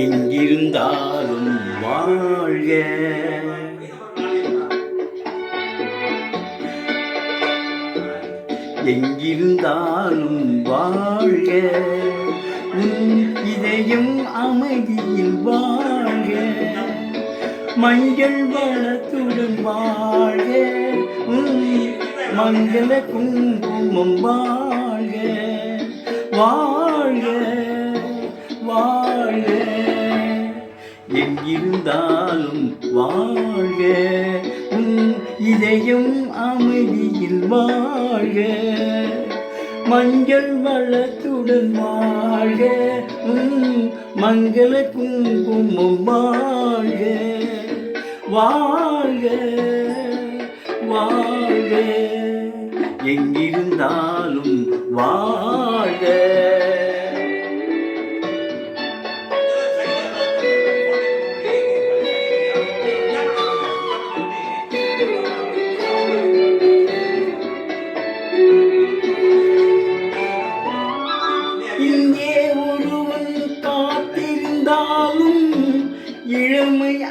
எங்கிருந்தாலும் வாழ்க. எங்கிருந்தாலும் வாழ்க. உன் இதயம் அமைதியில் வாழ்க. மஞ்சள் வளத்துடன் வாழ்க. உன் மங்கள குங்குமம் வாழ்க. வாழ்க. எங்கிருந்தாலும் வாழ்க. இதயம் அமைதியில் வாழ்க. மஞ்சள் வளத்துடன் வாழ்க. மங்கள குங்குமம் வாழ்க. வாழ்க வாழ்க. எங்கிருந்தால்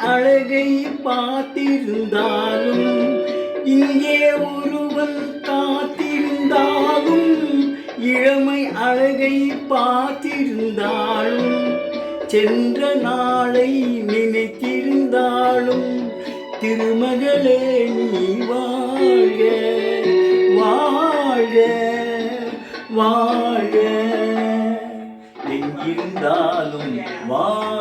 அழகை பார்த்திருந்தாலும் இங்கே ஒருவன் காத்திருந்தாலும் இளமை அழகை பார்த்திருந்தாலும் சென்ற நாளை நினைத்திருந்தாலும் திருமகளே நீ வாழ்க வாழ்க வாழ்க. எங்கிருந்தாலும் வாழ்க.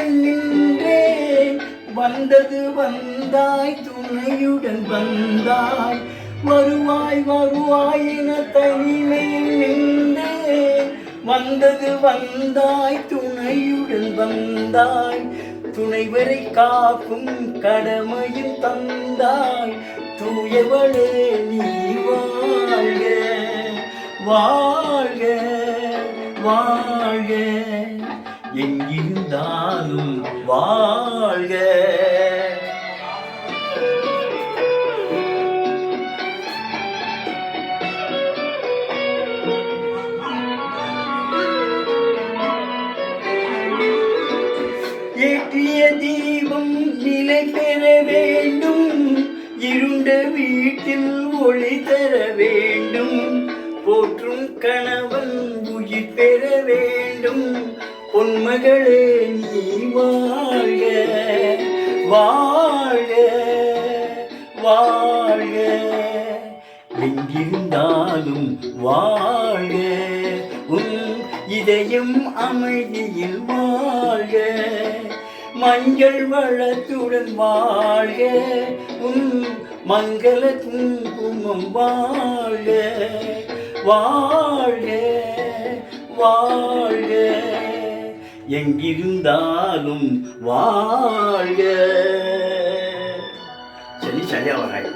தனிமையில் நின்றேன் வந்தது வந்தாய் துணையுடன் வந்தாய். வருவாய் வருவாய் என தனிமையில் நின்றே. வந்தது வந்தாய் துணையுடன் வந்தாய். துணைவரை காக்கும் கடமையும் தந்தாய். தூயவளே நீ வாழ்க. வா வாழ்க. ஏற்றிய தீபம் நிலை பெற வேண்டும். இருண்ட வீட்டில் ஒளி தர வேண்டும். போற்றும் கணவன் உயிர் பெற வேண்டும். பொன்மகளே நீ வா. வாழ்க வாழ்க வாழ்க. எங்கிருந்தாலும் வாழ்க உன் இதயம் அமைதியில் வாழ்க. மஞ்சள் வளத்துடன் வாழ்க உன் மங்கள குங்குமம் வாழ்க. வாழ்க வாழ்க. எங்கிருந்தாலும் வாழ்க சரி சரியா வராய்